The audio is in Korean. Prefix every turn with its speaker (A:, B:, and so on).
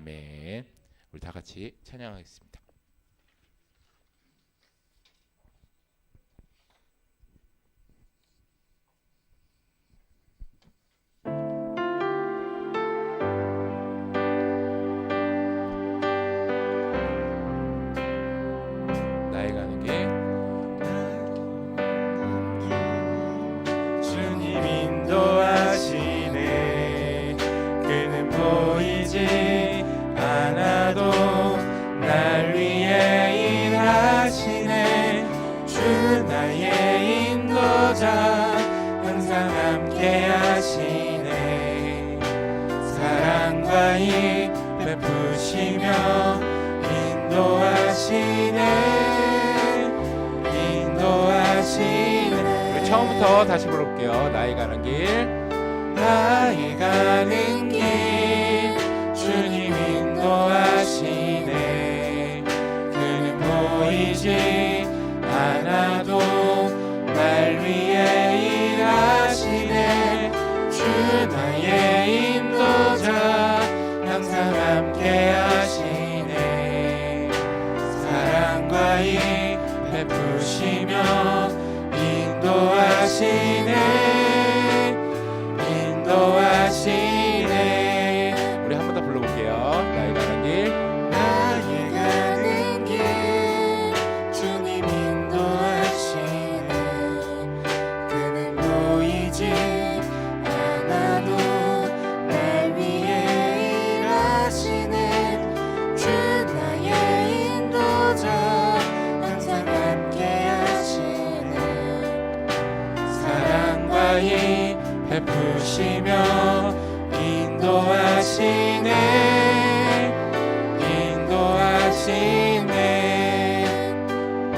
A: 아멘. 우리 다 같이 찬양하겠습니다.
B: 인도하시네 그는 보이지 인도자 항상 함께 하시네. 사랑과 이 베푸시며 인도하시네. 인도하시네.
A: 우리 처음부터 다시 부를게요. 나의 가는 길.
B: 나의 가는 길 이 베푸시며 인도하시네 자세히 베푸시며 인도하시네